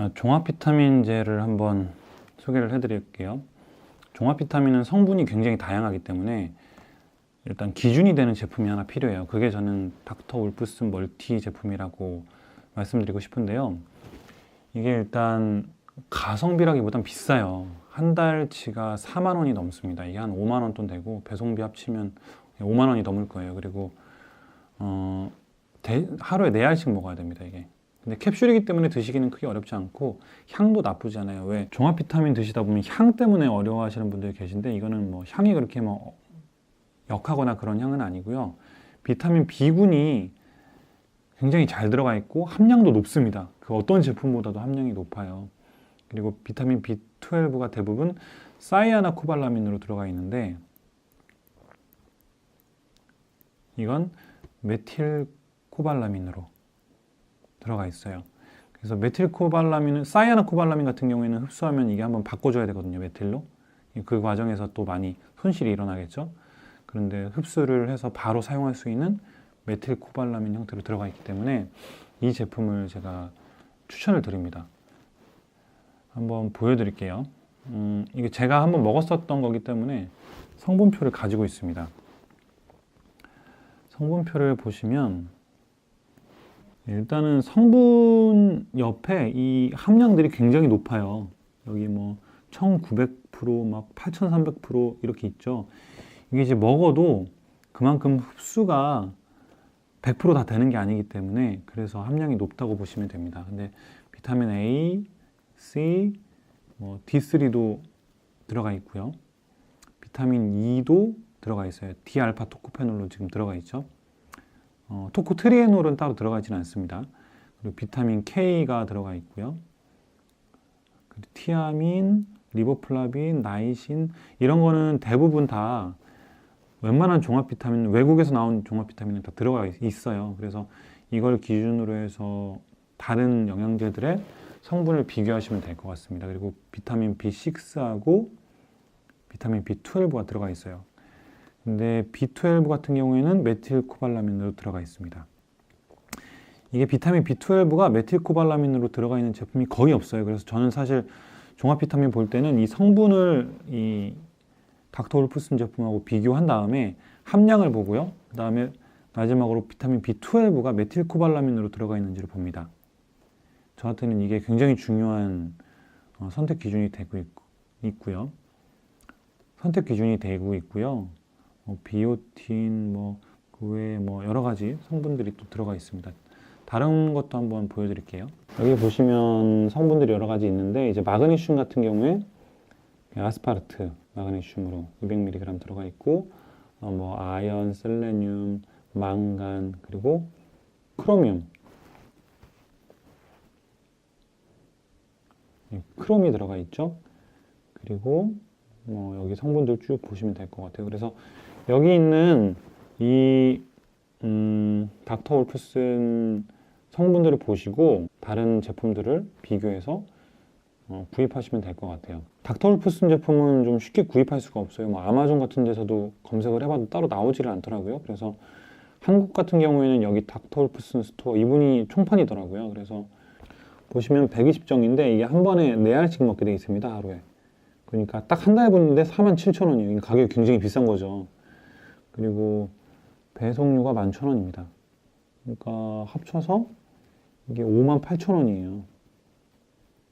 아, 종합 비타민제를 한번 소개를 해드릴게요. 종합 비타민은 성분이 굉장히 다양하기 때문에 일단 기준이 되는 제품이 하나 필요해요. 그게 저는 닥터 울프슨 멀티 제품이라고 말씀드리고 싶은데요. 이게 일단 가성비라기보단 비싸요. 한 달치가 4만 원이 넘습니다. 이게 한 5만 원 돈 되고 배송비 합치면 5만 원이 넘을 거예요. 그리고 어, 대- 하루에 4알씩 먹어야 됩니다. 이게. 근데 캡슐이기 때문에 드시기는 크게 어렵지 않고 향도 나쁘지 않아요. 왜 종합 비타민 드시다 보면 향 때문에 어려워하시는 분들이 계신데 이거는 뭐 향이 그렇게 뭐 역하거나 그런 향은 아니고요. 비타민 B군이 굉장히 잘 들어가 있고 함량도 높습니다. 그 어떤 제품보다도 함량이 높아요. 그리고 비타민 B12가 대부분 사이아나코발라민으로 들어가 있는데 이건 메틸코발라민으로 들어가 있어요. 그래서 메틸코발라민은 사이아나코발라민 같은 경우에는 흡수하면 이게 한번 바꿔줘야 되거든요. 메틸로. 그 과정에서 또 많이 손실이 일어나겠죠. 그런데 흡수를 해서 바로 사용할 수 있는 메틸코발라민 형태로 들어가 있기 때문에 이 제품을 제가 추천을 드립니다. 한번 보여드릴게요. 음, 이게 제가 한번 먹었었던 거기 때문에 성분표를 가지고 있습니다. 성분표를 보시면 일단은 성분 옆에 이 함량들이 굉장히 높아요. 여기 뭐 1900%, 막 8300% 이렇게 있죠. 이게 이제 먹어도 그만큼 흡수가 100%다 되는 게 아니기 때문에 그래서 함량이 높다고 보시면 됩니다. 근데 비타민 A, C, 뭐 D3도 들어가 있고요. 비타민 E도 들어가 있어요. D알파 토코페놀로 지금 들어가 있죠. 어, 토코 트리에놀은 따로 들어가지는 않습니다. 그리고 비타민 K가 들어가 있고요. 티아민, 리보플라빈, 나이신 이런 거는 대부분 다 웬만한 종합 비타민 외국에서 나온 종합 비타민은 다 들어가 있- 있어요. 그래서 이걸 기준으로 해서 다른 영양제들의 성분을 비교하시면 될 것 같습니다. 그리고 비타민 B6하고 비타민 B12가 들어가 있어요. 근데 B12 같은 경우에는 메틸코발라민으로 들어가 있습니다. 이게 비타민 B12가 메틸코발라민으로 들어가 있는 제품이 거의 없어요. 그래서 저는 사실 종합 비타민 볼 때는 이 성분을 이 닥터 울프슨 제품하고 비교한 다음에 함량을 보고요. 그 다음에 마지막으로 비타민 B12가 메틸코발라민으로 들어가 있는지를 봅니다. 저한테는 이게 굉장히 중요한 어, 선택 기준이 되고 있, 고요 선택 기준이 되고 있고요. 뭐 비오틴 뭐 그 외에 뭐 여러 가지 성분들이 또 들어가 있습니다. 다른 것도 한번 보여드릴게요. 여기 보시면 성분들이 여러 가지 있는데 이제 마그네슘 같은 경우에 아스파르트 마그네슘으로 200mg 들어가 있고 어, 뭐 아연, 셀레늄, 망간 그리고 크로뮴 예, 크롬이 들어가 있죠. 그리고 뭐 여기 성분들 쭉 보시면 될 것 같아요. 그래서 여기 있는 이 음, 닥터 올프슨 성분들을 보시고 다른 제품들을 비교해서 어, 구입하시면 될 것 같아요. 닥터 올프슨 제품은 좀 쉽게 구입할 수가 없어요. 뭐 아마존 같은 데서도 검색을 해봐도 따로 나오지를 않더라고요. 그래서 한국 같은 경우에는 여기 닥터 올프슨 스토어 이분이 총판이더라고요. 그래서 보시면 120정인데 이게 한 번에 4알씩 먹게 돼 있습니다. 하루에. 그러니까 딱 한 달 분인데 47,000원이에요. 가격이 굉장히 비싼 거죠. 그리고 배송료가 11,000원입니다. 그러니까 합쳐서 이게 58,000원이에요.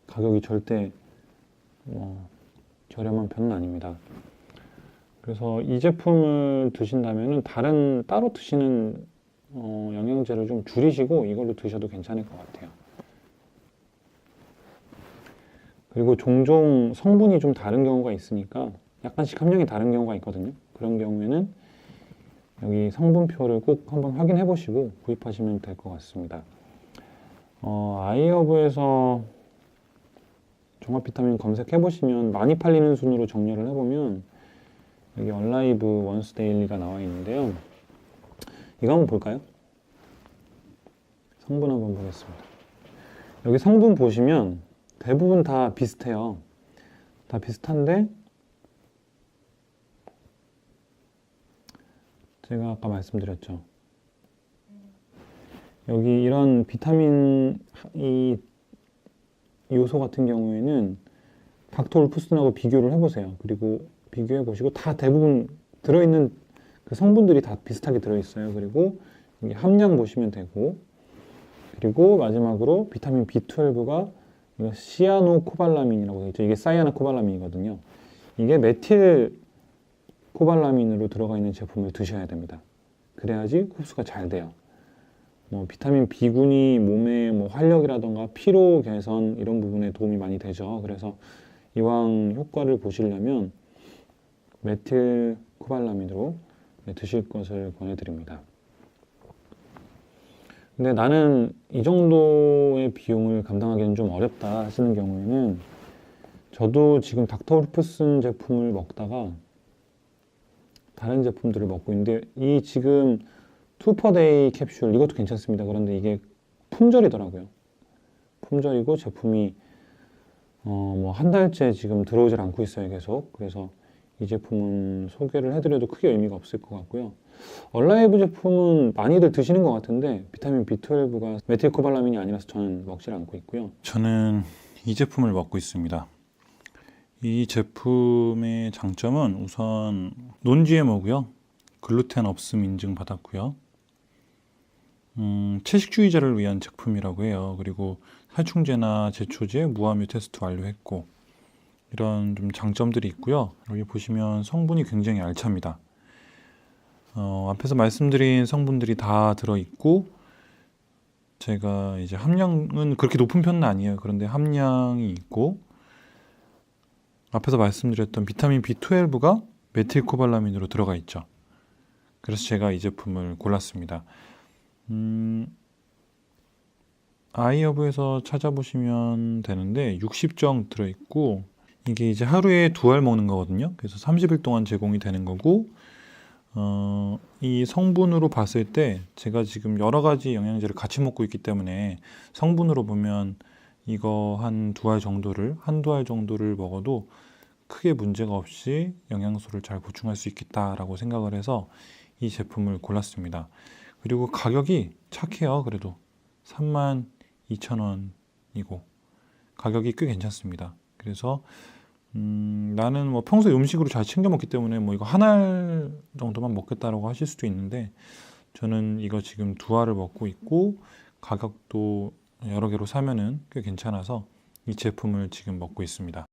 가격이 절대 뭐 저렴한 편은 아닙니다. 그래서 이 제품을 드신다면 다른 따로 드시는 어, 영양제를 좀 줄이시고 이걸로 드셔도 괜찮을 것 같아요. 그리고 종종 성분이 좀 다른 경우가 있으니까 약간씩 함량이 다른 경우가 있거든요. 그런 경우에는 여기 성분표를 꼭 한번 확인해 보시고 구입하시면 될 것 같습니다. 어, 아이허브에서 종합 비타민 검색해 보시면 많이 팔리는 순으로 정렬을 해보면 여기 얼라이브 원스 데일리가 나와 있는데요. 이거 한번 볼까요? 성분 한번 보겠습니다. 여기 성분 보시면 대부분 다 비슷해요. 다 비슷한데 제가 아까 말씀드렸죠. 여기 이런 비타민 이 요소 같은 경우에는 닥터 울프슨하고 비교를 해보세요. 그리고 비교해 보시고 다 대부분 들어있는 그 성분들이 다 비슷하게 들어있어요. 그리고 함량 보시면 되고 그리고 마지막으로 비타민 B12가 이거 시아노코발라민이라고 되어 있죠. 이게 사이아노코발라민이거든요. 이게 메틸 코발라민으로 들어가 있는 제품을 드셔야 됩니다. 그래야지 흡수가 잘 돼요. 뭐 비타민 B군이 몸의 뭐 활력이라던가 피로 개선 이런 부분에 도움이 많이 되죠. 그래서 이왕 효과를 보시려면 메틸 코발라민으로 네, 드실 것을 권해드립니다. 근데 나는 이 정도의 비용을 감당하기는 좀 어렵다 하시는 경우에는 저도 지금 닥터 울프슨 제품을 먹다가 다른 제품들을 먹고 있는데 이 지금 투퍼데이 캡슐 이것도 괜찮습니다. 그런데 이게 품절이더라고요. 품절이고 제품이 어 뭐 한 달째 지금 들어오질 않고 있어요. 계속. 그래서 이 제품은 소개를 해드려도 크게 의미가 없을 것 같고요. 얼라이브 제품은 많이들 드시는 것 같은데 비타민 B12가 메틸코발라민이 아니라서 저는 먹질 않고 있고요. 저는 이 제품을 먹고 있습니다. 이 제품의 장점은 우선 논GMO고요. 글루텐 없음 인증 받았고요. 음, 채식주의자를 위한 제품이라고 해요. 그리고 살충제나 제초제 무함유 테스트 완료했고 이런 좀 장점들이 있고요. 여기 보시면 성분이 굉장히 알찹니다. 어, 앞에서 말씀드린 성분들이 다 들어 있고 제가 이제 함량은 그렇게 높은 편은 아니에요. 그런데 함량이 있고 앞에서 말씀드렸던 비타민 B12가 메틸코발라민으로 들어가 있죠. 그래서 제가 이 제품을 골랐습니다. 음, 아이허브에서 찾아보시면 되는데 60정 들어있고 이게 이제 하루에 두 알 먹는 거거든요. 그래서 30일 동안 제공이 되는 거고 어, 이 성분으로 봤을 때 제가 지금 여러 가지 영양제를 같이 먹고 있기 때문에 성분으로 보면 이거 한 두 알 정도를 한두 알 정도를 먹어도 크게 문제가 없이 영양소를 잘 보충할 수 있겠다라고 생각을 해서 이 제품을 골랐습니다. 그리고 가격이 착해요. 그래도 32,000원이고 가격이 꽤 괜찮습니다. 그래서 음, 나는 뭐 평소에 음식으로 잘 챙겨 먹기 때문에 뭐 이거 한 알 정도만 먹겠다라고 하실 수도 있는데 저는 이거 지금 두 알을 먹고 있고 가격도 여러 개로 사면은 꽤 괜찮아서 이 제품을 지금 먹고 있습니다.